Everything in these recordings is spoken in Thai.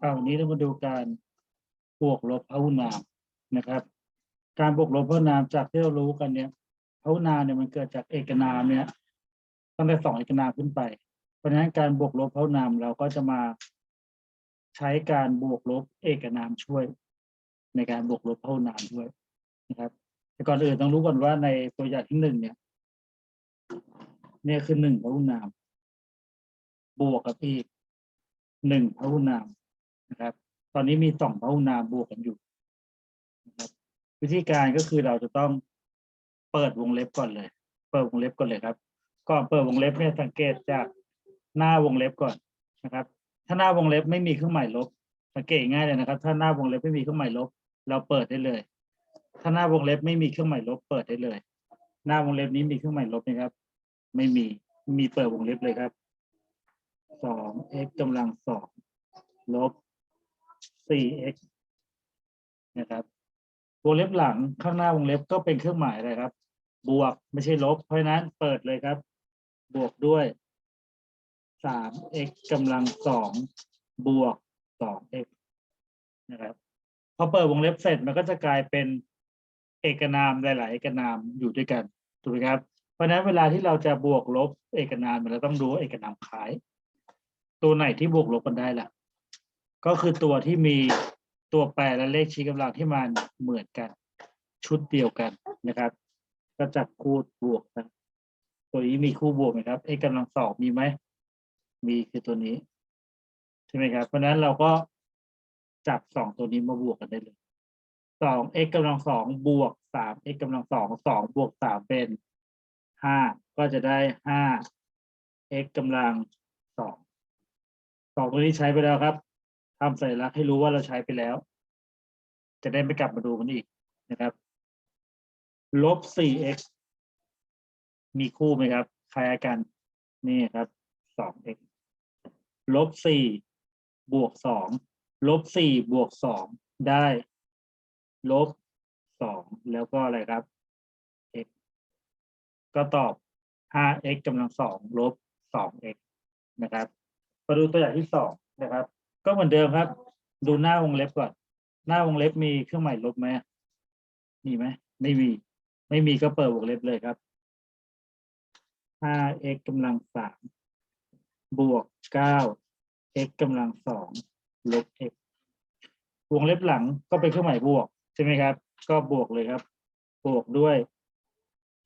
เอาวันนี้เรามาดูการบวกลบพหุนามนะครับ การบวกลบพหุนามจากที่เรารู้กันเนี่ยพหุนามเนี่ยมันเกิดจากเอกนามเนี่ยตั้งแต่สองเอกนามขึ้นไป เพราะฉะนั้นการบวกลบพหุนามเราก็จะมาใช้การบวกลบเอกนามช่วย ในการบวกลบพหุนามด้วยนะครับแต่ก่อนอื่นต้องรู้ก่อนว่าในตัวอย่างที่หนึ่งเนี่ย เนี่ยคือหนึ่งพหุนาม บวกกับอีกหนึ่งพหุนาม นะครับ ตอนนี้มีสองพหุนามบวกกันอยู่นะครับวิธีการก็คือเราจะต้องเปิดวงเล็บก่อนเลย เปิดวงเล็บก่อนเลยครับ ก่อนเปิดวงเล็บเนี่ยสังเกตจากหน้าวงเล็บก่อนนะครับ ถ้าหน้าวงเล็บไม่มีเครื่องหมายลบ สังเกตง่ายเลยนะครับ ถ้าหน้าวงเล็บไม่มีเครื่องหมายลบ เราเปิดได้เลย ถ้าหน้าวงเล็บไม่มีเครื่องหมายลบ เปิดได้เลย หน้าวงเล็บนี้มีเครื่องหมายลบไหมครับ ไม่มี มีเปิดวงเล็บเลยครับสอง x กำลังสองลบ สี่ x นะครับวงเล็บหลังข้างหน้าวงเล็บก็เป็นเครื่องหมายอะไรครับ บวกไม่ใช่ลบ เพราะนั้นเปิดเลยครับ บวกด้วยสาม x กำลังสองบวกสอง x นะครับพอเปิดวงเล็บเสร็จมันก็จะกลายเป็นเอกนามหลาย ๆ เอกนามอยู่ด้วยกันถูกไหมครับ เพราะนั้นเวลาที่เราจะบวกลบเอกนามเราต้องดูเอกนามคล้าย ตัวไหนที่บวกลบกันได้ล่ะ ก็คือตัวที่มีตัวแปรและเลขชี้กำลังที่มันเหมือนกัน ชุดเดียวกันนะครับ ก็จับคู่บวกกันตัวนี้มีคู่บวกไหมครับ x กำลังสองมีไหม มีคือตัวนี้ ใช่ไหมครับ เพราะฉะนั้นเราก็จับสองตัวนี้มาบวกกันได้เลยสอง x กำลังสองบวกสาม x กำลังสองสองบวกสามเป็นห้าก็จะได้ห้า x กำลังสองสองตัวนี้ใช้ไปแล้วครับ ทำสัญลักษณ์ให้รู้ว่าเราใช้ไปแล้ว จะได้ไม่กลับมาดูมันอีกนะครับลบ 4x มีคู่ไหมครับ คล้ายกัน นี่ครับ 2x ลบ 4 บวก 2 ลบ 4 บวก 2 ได้ ลบ 2 แล้วก็อะไรครับ x ก็ตอบ 5x กำลัง 2 ลบ 2x นะครับ มาดูตัวอย่างที่สองนะครับ ก็เหมือนเดิมครับ ดูหน้าวงเล็บก่อน หน้าวงเล็บมีเครื่องหมายลบไหมมีไหมไม่มี ไม่มีก็เปิดวงเล็บเลยครับ 5x กำลังสามบวก 9x กำลังสองลบ x วงเล็บหลังก็เป็นเครื่องหมายบวก ใช่ไหมครับ ก็บวกเลยครับ บวกด้วย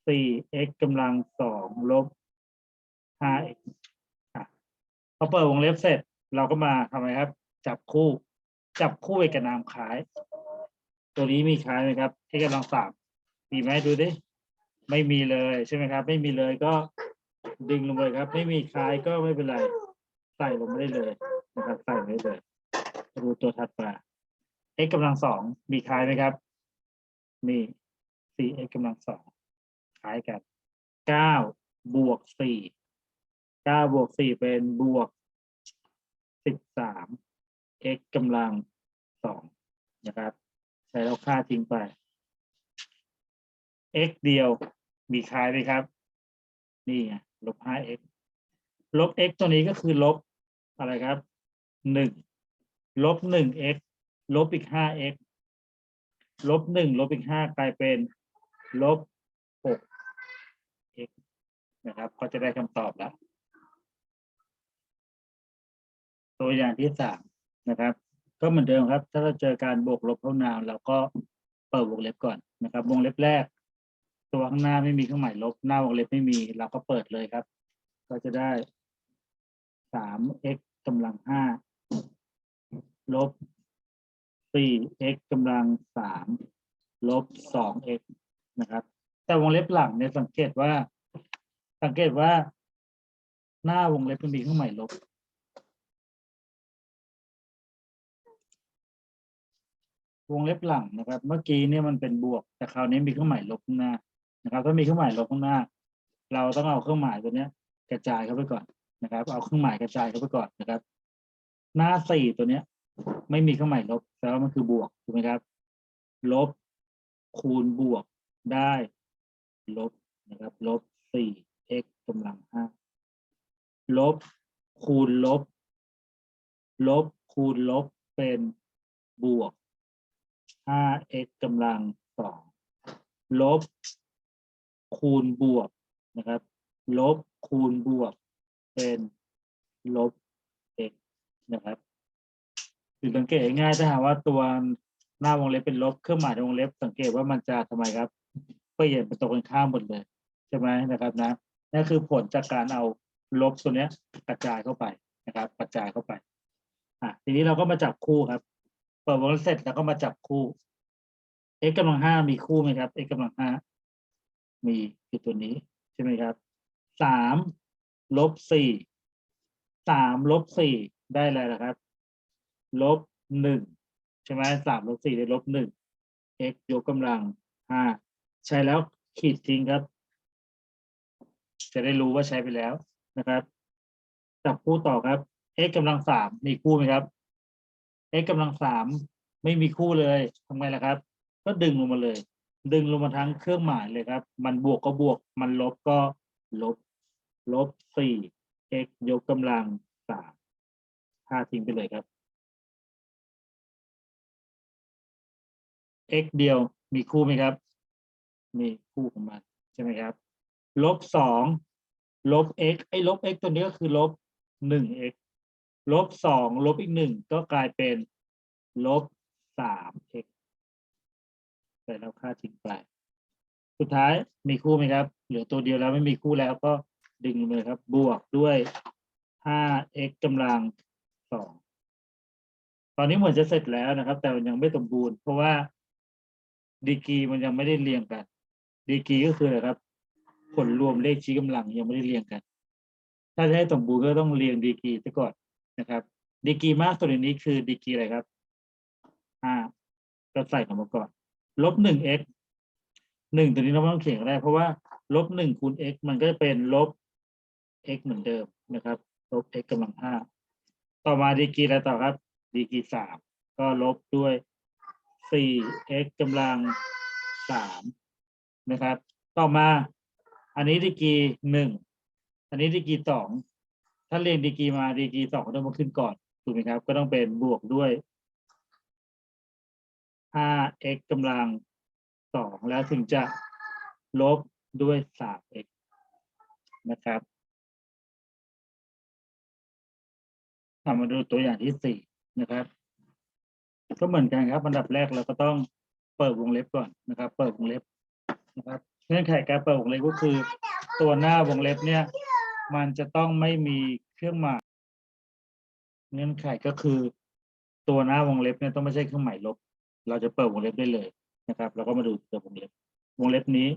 4x กำลังสองลบ 5x พอเปิดวงเล็บเสร็จ เราก็มาทำไมครับ จับคู่ จับคู่เอกนามคล้าย ตัวนี้มีคล้ายไหมครับที่กำลังสามมีไหมดูดิไม่มีเลยใช่ไหมครับ ไม่มีเลยก็ดึงลงไปครับ ไม่มีคล้ายก็ไม่เป็นไรใส่ลงไม่ได้เลยนะครับใส่ไม่ได้เลยดูตัวถัดมา x กำลังสองมีคล้ายไหมครับ มี 4x กำลังสองคล้ายกัน 9 บวก4เก้าบวกสี่เป็นบวก สิบสาม x กำลังสองนะครับใส่แล้วค่าทิ้งไป x เดียวมีคล้ายไหมครับ นี่ไงลบห้า x ลบ x ตัวนี้ก็คือลบอะไรครับหนึ่งลบหนึ่ง x ลบอีกห้า x ลบหนึ่งลบอีกห้ากลายเป็นลบหก x นะครับ ก็จะได้คำตอบแล้ว ตัวอย่างที่สามนะครับ ก็เหมือนเดิมครับ ถ้าเราเจอการบวกลบเท่านามเราก็เปิดวงเล็บก่อนนะครับ วงเล็บแรก ตัวข้างหน้าไม่มีเครื่องหมายลบ หน้าวงเล็บไม่มี เราก็เปิดเลยครับ ก็จะได้สาม x กำลังห้าลบสี่ x กำลังสามลบสอง x นะครับ แต่วงเล็บหลังเนี่ยสังเกตว่า สังเกตว่า หน้าวงเล็บมันมีเครื่องหมายลบ วงเล็บหลังนะครับ เมื่อกี้เนี่ยมันเป็นบวก แต่คราวนี้มีเครื่องหมายลบข้างหน้านะครับ ถ้ามีเครื่องหมายลบข้างหน้า เราต้องเอาเครื่องหมายตัวเนี้ย กระจายเข้าไปก่อนนะครับ เอาเครื่องหมายกระจายเข้าไปก่อนนะครับ หน้าสี่ตัวเนี้ย ไม่มีเครื่องหมายลบแปลว่ามันคือบวกถูกไหมครับ ลบคูณบวกได้ ลบนะครับ ลบสี่ x กำลังห้าลบคูณลบ ลบคูณลบเป็นบวก 5x กำลังสองลบ คูณบวกนะครับ ลบคูณบวก เป็นลบ x นะครับคือสังเกตง่ายถ้าหากว่าตัวหน้าวงเล็บเป็นลบเครื่องหมายวงเล็บ สังเกตว่ามันจะทำไมครับเปลี่ยนเป็นตรงกันข้ามหมดเลยใช่ไหมนะครับนะนั่นคือผลจากการเอาลบตัวเนี้ยกระจายเข้าไปนะครับ กระจายเข้าไปอะทีนี้เราก็มาจับคู่ครับ เปิดวงเล็บเสร็จแล้วก็มาจับคู่ x กำลังห้ามีคู่ไหมครับ x กำลังห้ามีคือตัวนี้ใช่ไหมครับสามลบสี่สามลบสี่ได้อะไรล่ะครับ ลบหนึ่งใช่ไหมสามลบสี่ได้ลบหนึ่ง x ยกกำลังห้าใช้แล้วขีดทิ้งครับ จะได้รู้ว่าใช้ไปแล้วนะครับจับคู่ต่อครับ x กำลังสามมีคู่ไหมครับ x กำลังสามไม่มีคู่เลยทำไงล่ะครับ ก็ดึงลงมาเลย ดึงลงมาทั้งเครื่องหมายเลยครับ มันบวกก็บวก มันลบก็ลบ ลบสี่ x ยกกำลังสามค่าทิ้งไปเลยครับ x เดียวมีคู่ไหมครับ มีคู่ของมันใช่ไหมครับ ลบสอง ลบ x ไอ้ลบ x ตัวนี้ก็คือลบหนึ่ง x ลบสองลบอีกหนึ่งก็กลายเป็นลบสาม x ใส่แล้วค่าทิ้งไป สุดท้ายมีคู่ไหมครับ เหลือตัวเดียวแล้วไม่มีคู่แล้วก็ดึงเลยครับ บวกด้วยห้า x กำลังสอง ตอนนี้เหมือนจะเสร็จแล้วนะครับ แต่มันยังไม่สมบูรณ์ เพราะว่าดีกรีมันยังไม่ได้เรียงกัน ดีกรีก็คืออะไรครับ ผลรวมเลขชี้กำลังยังไม่ได้เรียงกัน ถ้าจะให้สมบูรณ์ก็ต้องเรียงดีกรีซะก่อน นะครับ ดีกรีมากสุดในนี้คือดีกรีอะไรครับห้าก็ใส่ข้ามาก่อนลบหนึ่ง x หนึ่งตัวนี้เราไม่ต้องเขียนก็ได้ เพราะว่าลบหนึ่งคูณ x มันก็จะเป็นลบ x เหมือนเดิมนะครับลบ x กำลังห้าต่อมาดีกรีอะไรต่อครับดีกรีสามก็ลบด้วยสี่ x กำลังสามนะครับ ต่อมา อันนี้ดีกรีหนึ่งอันนี้ดีกรีสอง ถ้าเรียงดีกรีมาดีกรีสองก็ต้องมาขึ้นก่อนถูกไหมครับ ก็ต้องเป็นบวกด้วย 5x กำลังสองแล้วถึงจะลบด้วย 3x นะครับมาดูตัวอย่างที่สี่นะครับ ก็เหมือนกันครับ อันดับแรกเราก็ต้องเปิดวงเล็บก่อนนะครับ เปิดวงเล็บนะครับเงื่อนไขการเปิดวงเล็บก็คือ ตัวหน้าวงเล็บเนี่ย มันจะต้องไม่มี เครื่องหมายเงื่อนไขก็คือ ตัวหน้าวงเล็บเนี่ยต้องไม่ใช่เครื่องหมายลบ เราจะเปิดวงเล็บได้เลยนะครับ แล้วก็มาดูตัววงเล็บ วงเล็บนี้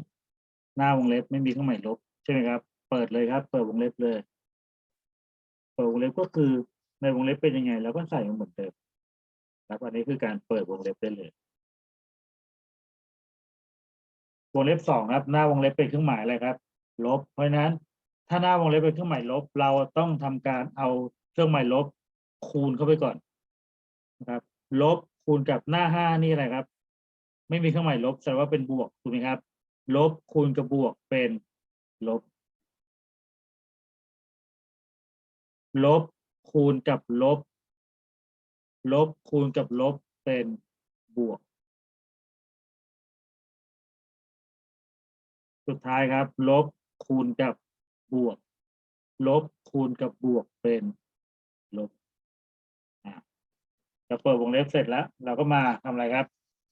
หน้าวงเล็บไม่มีเครื่องหมายลบใช่ไหมครับ เปิดเลยครับ เปิดวงเล็บเลย เปิดวงเล็บก็คือในวงเล็บเป็นยังไงเราก็ใส่เหมือนเดิมครับอันนี้คือการเปิดวงเล็บได้เลยวงเล็บสองครับ หน้าวงเล็บเป็นเครื่องหมายอะไรครับ ลบเพราะฉะนั้น ถ้าหน้าวงเล็บเป็นเครื่องหมายลบ เราต้องทำการเอาเครื่องหมายลบคูณเข้าไปก่อนนะครับ ลบคูณกับหน้าห้านี่อะไรครับ ไม่มีเครื่องหมายลบแสดงว่าเป็นบวกถูกไหมครับ ลบคูณกับบวกเป็นลบ ลบคูณกับลบ ลบคูณกับลบเป็นบวก สุดท้ายครับ ลบคูณกับ บวก ลบคูณกับบวกเป็นลบอะเราเปิดวงเล็บเสร็จแล้ว เราก็มาทำอะไรครับ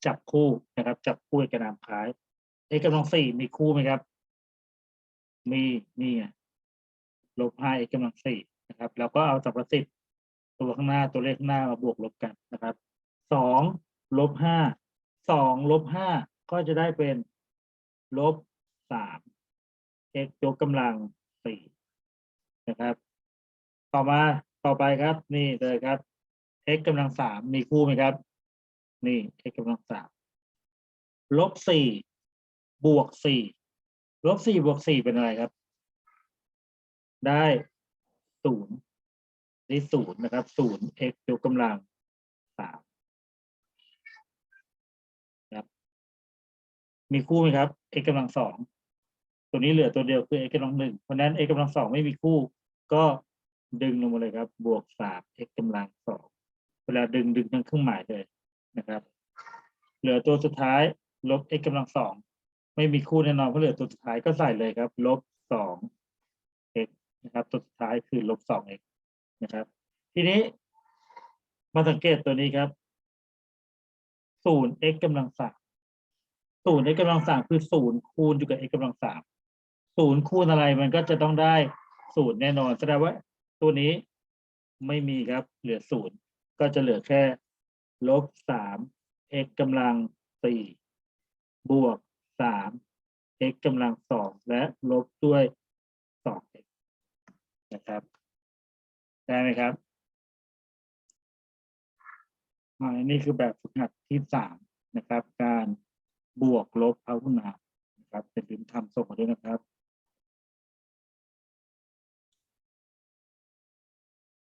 จับคู่นะครับ จับคู่เอกนามคล้ายเอกกำลังสี่มีคู่ไหมครับ มีนี่ไงลบห้าเอกกำลังสี่นะครับ แล้วก็เอาสรรพสิทธิ์ตัวข้างหน้าตัวเลขข้างหน้ามาบวกลบกันนะครับสองลบห้าสองลบห้าก็จะได้เป็นลบสาม x ยกกำลัง สี่นะครับ ต่อมาต่อไปครับ นี่เลยครับ x กำลังสามมีคู่ไหมครับ นี่ x กำลังสามลบสี่บวกสี่ลบสี่บวกสี่เป็นอะไรครับ ได้ศูนย์นี่ศูนย์นะครับศูนย์ x ยกกำลังสามครับ มีคู่ไหมครับ x กำลังสอง ตัวนี้เหลือตัวเดียวคือ x กำลังหนึ่งเพราะนั้น x กำลังสองไม่มีคู่ ก็ดึงลงมาเลยครับ บวกสาม x กำลังสองเวลาดึงดึงทั้งเครื่องหมายเลยนะครับ เหลือตัวสุดท้ายลบ x กำลังสองไม่มีคู่แน่นอนเพราะเหลือตัวสุดท้ายก็ใส่เลยครับ ลบสอง x นะครับ ตัวสุดท้ายคือลบสอง x นะครับ ทีนี้มาสังเกตตัวนี้ครับศูนย์ x กำลังสามศูนย์ x กำลังสามคือศูนย์คูณอยู่กับ x กำลังสาม ศูนย์คูณอะไรมันก็จะต้องได้ศูนย์แน่นอนแสดงว่าตัวนี้ไม่มีครับเหลือศูนย์ก็จะเหลือแค่ลบสาม x กำลังสี่บวกสาม x กำลังสองและลบด้วยสอง x นะครับ ได้ไหมครับอ่านี่คือแบบฝึกหัดที่สามนะครับ การบวกลบพหุนามนะครับเป็นลืมทำส่งมาด้วยนะครับ